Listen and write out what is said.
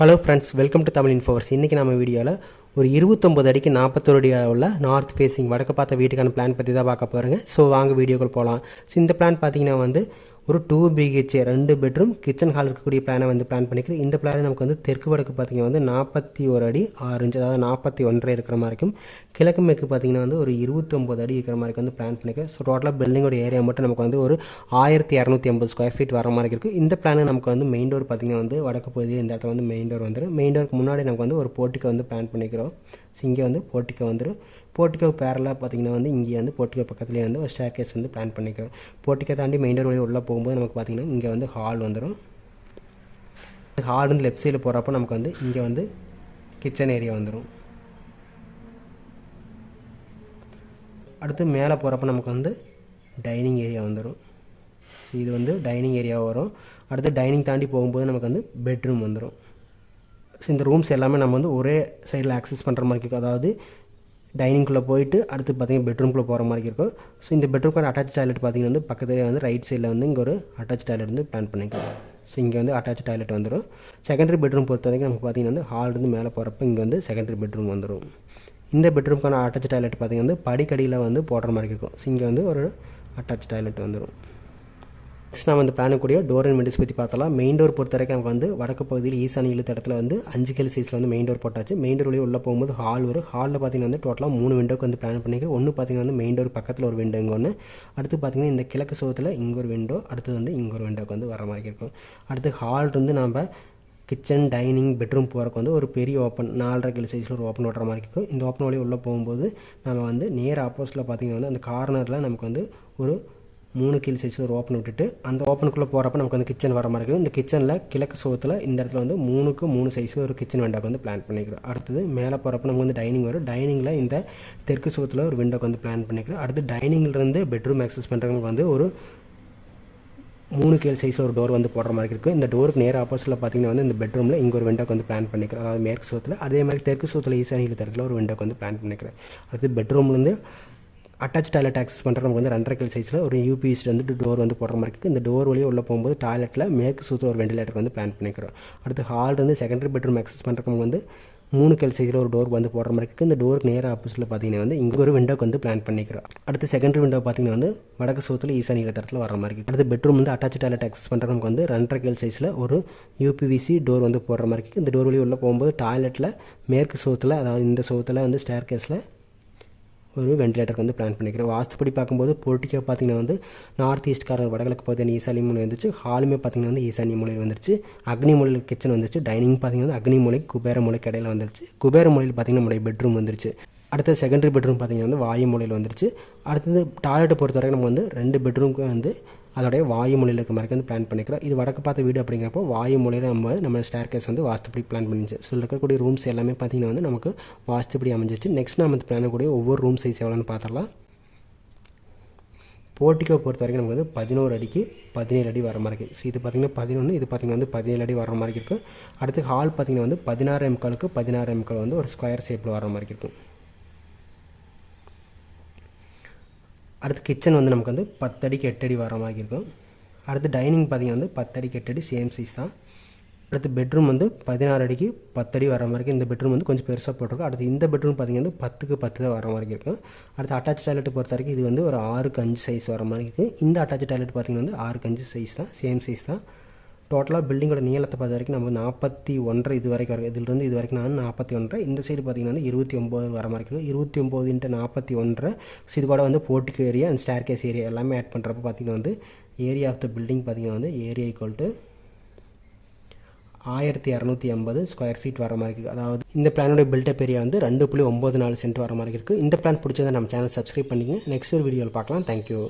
Hello friends welcome to Tamil Infoverse இன்றைக்கி நம்ம வீடியோவில் ஒரு இருபத்தொம்பது அடிக்கு நாற்பத்தொரு அடி உள்ள நார்த் ஃபேஸிங் வடக்கு பார்த்த வீட்டுக்கான பிளான் பற்றி தான் பார்க்க போகிறேங்க ஸோ வாங்க வீடியோக்குள் போகலாம் ஸோ இந்த பிளான் பார்த்தீங்கன்னா வந்து ஒரு டூ பிஹெச்ஏ ரெண்டு பெட்ரூம் கிச்சன் ஹால் இருக்கக்கூடிய பிளானை வந்து பிளான் பண்ணிக்கிறோம். இந்த பிளான் நமக்கு வந்து தெற்கு வடக்கு பார்த்தீங்கன்னா வந்து நாற்பத்தி ஒரு அடி ஆறு இன்ச்சு அதாவது நாற்பத்தி ஒன்றரை இருக்கிற மாதிரி இருக்கும். கிழக்கு மேற்கு பார்த்தீங்கன்னா வந்து ஒரு இருபத்தொம்பது அடி இருக்கிற மாதிரி வந்து பிளான் பண்ணிக்கிறேன் ஸோ டோட்டலாக பில்டிங்கோட ஏரியா மட்டும் நமக்கு வந்து ஒரு ஆயிரத்தி இரநூத்தி ஐம்பது ஸ்கொயர் ஃபீட் வர மாதிரி இருக்குது இந்த பிளான் நமக்கு வந்து மெயின் டோர் பார்த்தீங்கன்னா வந்து வடக்கு பகுதி இந்த இடத்துல வந்து மெயின் டோர் வந்துடும் மெயின் டோருக்கு முன்னாடி நமக்கு வந்து ஒரு போட்டிக்கு வந்து பிளான் பண்ணிக்கிறோம். ஸோ இங்கே வந்து போர்ட்டிக்கோ வந்துடும் போர்ட்டிக்கோ பேரலாக பார்த்திங்கன்னா வந்து இங்கே வந்து போர்ட்டிக்கோ பக்கத்துலேயே வந்து ஒரு ஸ்டேர் கேஸ் வந்து பிளான் பண்ணிக்கிறோம். போர்ட்டிக்கோ தாண்டி மெயின் டோர் வழியாக உள்ளே போகும்போது நமக்கு பார்த்தீங்கன்னா இங்கே வந்து ஹால் வந்துடும் ஹால் வந்து லெஃப்ட் சைடில் போகிறப்போ நமக்கு வந்து இங்கே வந்து கிச்சன் ஏரியா வந்துடும் அடுத்து மேலே போகிறப்ப நமக்கு வந்து டைனிங் ஏரியா வந்துடும் இது வந்து டைனிங் ஏரியா வரும். அடுத்து டைனிங் தாண்டி போகும்போது நமக்கு வந்து பெட்ரூம் வந்துடும் இந்த ரூம்ஸ் எல்லாமே நம்ம வந்து ஒரே சைடில் ஆக்சஸ் பண்ணுற மாதிரி இருக்கும். அதாவது டைனிங்குள்ளே போயிட்டு அடுத்து பார்த்தீங்கன்னா பெட்ரூம்குள்ளே போகிற மாதிரி இருக்கும். ஸோ இந்த பெட்ரூம்க்கான அட்டாச் டாய்லெட் பார்த்தீங்கன்னா வந்து பக்கத்துலேயே வந்து ரைட் சைடில் வந்து இங்கே ஒரு அட்டாச் டாய்லெட் வந்து பிளான் பண்ணிக்கலாம். ஸோ இங்கே வந்து அட்டாச் டாய்லெட் வந்துடும் செகண்டரி பெட்ரூம் பொறுத்த வரைக்கும் நமக்கு பார்த்தீங்கன்னா வந்து ஹால்லேருந்து மேலே போகிறப்ப இங்கே வந்து செகண்டரி பெட்ரூம் வந்துடும் இந்த பெட்ரூம்க்கான அட்டாச் டாய்லெட் பார்த்திங்கன்னா வந்து படிக்கடியில் வந்து போடுற மாதிரி இருக்கும். ஸோ இங்கே வந்து ஒரு அட்டாச் டாய்லெட் வந்துடும் நெக்ஸ்ட் நம்ம வந்து பிளானக்கூடிய டோர் அண்ட் விண்டோஸ் பற்றி பார்த்தலாம் மெயின் டோர் பொறுத்த வரைக்கும் நமக்கு வந்து வடக்கு பகுதியில் ஈசானி இழுத்த இடத்துல வந்து அஞ்சு கிலோ சைஸில் வந்து மெயின் டோர் போட்டாச்சு. மெயின் டோர் வழியே உள்ளே போகும்போது ஹால் வரும் ஹாலில் பார்த்தீங்கன்னா வந்து டோட்டலாக மூணு விண்டோக்கு வந்து பிளான் பண்ணிக்கிறேன் ஒன்று பார்த்தீங்கன்னா வந்து மெயின் டோர் பக்கத்தில் ஒரு விண்டோ இங்கே ஒன்று அடுத்து பார்த்தீங்கன்னா இந்த கிழக்கு சுவத்தில் இங்கே ஒரு விண்டோ அடுத்து வந்து இங்கே ஒரு விண்டோக்கு வந்து வர மாதிரி இருக்கும். அடுத்து ஹால் இருந்து நம்ம கிச்சன் டைனிங் பெட்ரூம் போகிறக்கு வந்து ஒரு பெரிய ஓப்பன் நாலரை கிலோ சைஸில் ஒரு ஓப்பன் ஓட்டுற மாதிரி இருக்கும். இந்த ஓப்பன் வழியே உள்ளே போகும்போது நம்ம வந்து நேர் ஆப்போசிட்டில் பார்த்தீங்கன்னா வந்து அந்த கார்னரில் நமக்கு வந்து ஒரு மூணு கீழ் சைஸ் ஒரு ஓப்பன் விட்டுட்டு அந்த ஓப்பனுக்குள்ளே போகிறப்ப நமக்கு வந்து கிச்சன் வர மாதிரி இருக்கும் இந்த கிச்சனில் கிழக்கு சோத்தில் இந்த இடத்துல வந்து மூணுக்கு மூணு சைஸ் ஒரு கிச்சன் விண்டோக்கு வந்து பிளான் பண்ணிக்கிறோம். அடுத்தது மேலே போகிறப்ப நமக்கு வந்து டைனிங் வரும். டைனிங்கில் இந்த தெற்கு சோத்தில் ஒரு விண்டோக்கு வந்து பிளான் பண்ணிக்கிறோம். அடுத்து டைனிங்லேருந்து பெட்ரூம் ஆக்சஸ் பண்ணுறவங்களுக்கு வந்து ஒரு மூணு கேள் சைஸில் ஒரு டோர் வந்து போடுற மாதிரி இருக்குது. இந்த டோருக்கு நேர் ஆப்போசிட்டில் பார்த்தீங்கன்னா வந்து இந்த பெட்ரூமில் இங்கே ஒரு விண்டோக்கு வந்து பிளான் பண்ணிக்கிறோம். அதாவது மேற்கு சோத்தில் அதே மாதிரி தெற்கு சோத்தில் ஈசானியில் தரத்தில் ஒரு விண்டோக்கு வந்து பிளான் பண்ணிக்கிறேன் அடுத்து பெட்ரூம்லேருந்து அட்டாச் டாய்லெட் ஆக்சஸ் பண்ணுற நமக்கு வந்து ரெண்டரை கில் சைஸில் ஒரு யூபிஎஸ் வந்து டோர் வந்து போடுற மாதிரி இருக்குது இந்த டோர் வழியே உள்ளே போகும்போது டாய்லெட்டில் மேற்கு சுற்று ஒரு வெண்டிலேட்டர் வந்து பிளான் பண்ணிக்கிறோம். அடுத்து ஹால் வந்து செகண்டரி பெட்ரூம் ஆக்சஸ் பண்ணுறவங்க வந்து மூணு கல் சைஸில் ஒரு டோர் வந்து போடுற மாதிரி இருக்குது இந்த டோருக்கு நேராக ஆப்போசிட்டில் பார்த்தீங்கன்னா வந்து இங்கே ஒரு விண்டோக்கு வந்து பிளான் பண்ணிக்கிறோம். அடுத்து செகண்டரி விண்டோ பார்த்தீங்கன்னா வந்து வடக்கு சோத்தில் ஈசானி இடத்துல வர மாதிரி இருக்குது அடுத்து பெட்ரூம் வந்து அட்டாச் டாய்லெட் ஆக்சஸ் பண்ணுறவங்க வந்து ரெண்டரை கல் சைஸில் ஒரு யூபிவிசி டோர் வந்து போடுற மாதிரி இருக்குது இந்த டோர் வழியே உள்ளே போகும்போது டாய்லெட்டில் மேற்கு சோத்தில் அதாவது இந்த சோத்தில் வந்து ஸ்டேர் கேஸில் ஒரு வெண்டிலேட்டருக்கு வந்து பிளான் பண்ணிக்கிறோம் வாஸ்துப்படி பார்க்கும்போது பொலிட்டிக்கா பார்த்தீங்கன்னா வந்து நார்த் ஈஸ்ட்காரர் வடகிழக்கு பகுதியான ஈசானி மூலை வந்துச்சு ஹாலுமே பார்த்தீங்கன்னா வந்து ஈசானி மூலையில் வந்துருச்சு. அக்னி மூலையில் கிச்சன் வந்துருச்சு. டைனிங் பார்த்தீங்கன்னா வந்து அக்னி மூலை குபேர மூலைக்கு கடையில் வந்துருச்சு. குபேர மூலையில் பார்த்தீங்கன்னா நம்மளுடைய பெட்ரூம் வந்துருச்சு. அடுத்தது செகண்டரி பெட்ரூம் பார்த்தீங்கன்னா வந்து வாயு மூலையில் வந்துருச்சு. அடுத்தது டாய்லெட்டை பொறுத்த வரைக்கும் நம்ம வந்து ரெண்டு பெட்ரூமுக்கு வந்து அதோடைய வாயு மூலையில் இருக்கிற மாதிரி வந்து பிளான் பண்ணிக்கிறோம். இது வடக்கு பார்த்த வீடு அப்படிங்கிறப்போ வாயு மூலையில் நம்ம நம்ம ஸ்டேர் கேஸ் வந்து வாஸ்துப்படி பிளான் பண்ணிச்சு. ஸோ இருக்கக்கூடிய ரூம்ஸ் எல்லாமே பார்த்திங்கன்னா வந்து நமக்கு வாஸ்துப்படி அமைஞ்சிச்சு நெக்ஸ்ட் நம்ம பிளானக்கூடிய ஒவ்வொரு ரூம் சைஸ் எவ்வளோன்னு பார்த்துடலாம். போர்ட்டிக்கோ பொறுத்த வரைக்கும் நமக்கு வந்து பதினோரு அடிக்கு பதினேழு அடி வர மாதிரி இருக்குது ஸோ இது பார்த்திங்கன்னா பதினொன்று இது பார்த்திங்கன்னா வந்து பதினேழு அடி வர மாதிரி இருக்குது அடுத்து ஹால் பார்த்திங்கன்னா வந்து பதினாறு எம்காலுக்கு பதினாறு எம்கால் வந்து ஒரு ஸ்கொயர் ஷேப்பில் வர மாதிரி இருக்கும் அடுத்து கிச்சன் வந்து நமக்கு வந்து பத்தடிக்கு எட்டடி வர மாதிரி இருக்கும். அடுத்து டைனிங் பார்த்திங்கன்னா வந்து பத்தடிக்கு எட்டடி சேம் சைஸ் தான். அடுத்து பெட்ரூம் வந்து பதினாறு அடிக்கு பத்தடி வர மாதிரி இருக்கும். இந்த பெட்ரூம் வந்து கொஞ்சம் பெருசாக போட்டிருக்கும். அடுத்து இந்த பெட்ரூம் பார்த்திங்கன்னா வந்து பத்துக்கு பத்து தான் வர மாதிரி இருக்கும். அடுத்து அட்டாச் டாய்லெட் பொறுத்த வரைக்கும் இது வந்து ஒரு ஆறுக்கு அஞ்சு சைஸ் வர மாதிரி இருக்குது இந்த அட்டாச் டாய்லெட் பார்த்திங்கன்னா வந்து ஆறுக்கு அஞ்சு சைஸ் தான். சேம் சைஸ் தான். டோட்டலாக பில்டிங்கோட நீளத்தை பார்த்த வரைக்கும் நம்ம நாற்பத்தி ஒன்றரை இது வரைக்கும் வரும். இதிலிருந்து இது வரைக்கும் நான் நாற்பத்தி ஒன்றரை. இந்த சைடு பார்த்திங்கன்னா இருபத்தி ஒம்பது வர மாதிரி இருக்குது. இருபத்தி ஒம்பது இன்ட்டு நாற்பத்தி ஒன்றரை. ஸோ இது கூட வந்து போட்டிக்கு area and staircase area எல்லாமே ஆட் பண்ணுறப்ப பார்த்திங்கன்னா வந்து ஏரியா ஆஃப் த பில்டிங் பார்த்திங்கன்னா வந்து ஏரியா ஈக்குவல் டு ஆயிரத்தி இரநூத்தி ஐம்பது ஸ்கொயர் ஃபீட் வர மாதிரி இருக்குது. அதாவது இந்த பிளானோட பில்டப் ஏரியா வந்து ரெண்டு புள்ளி ஒம்பது நாலு சென்ட் வர மாதிரி இருக்குது. இந்த பிளான் பிடிச்சதை நம்ம சேனல் சப்ஸ்கிரைப் பண்ணிங்க நெக்ஸ்ட் ஒரு வீடியோவில் பார்க்கலாம். தேங்க்யூ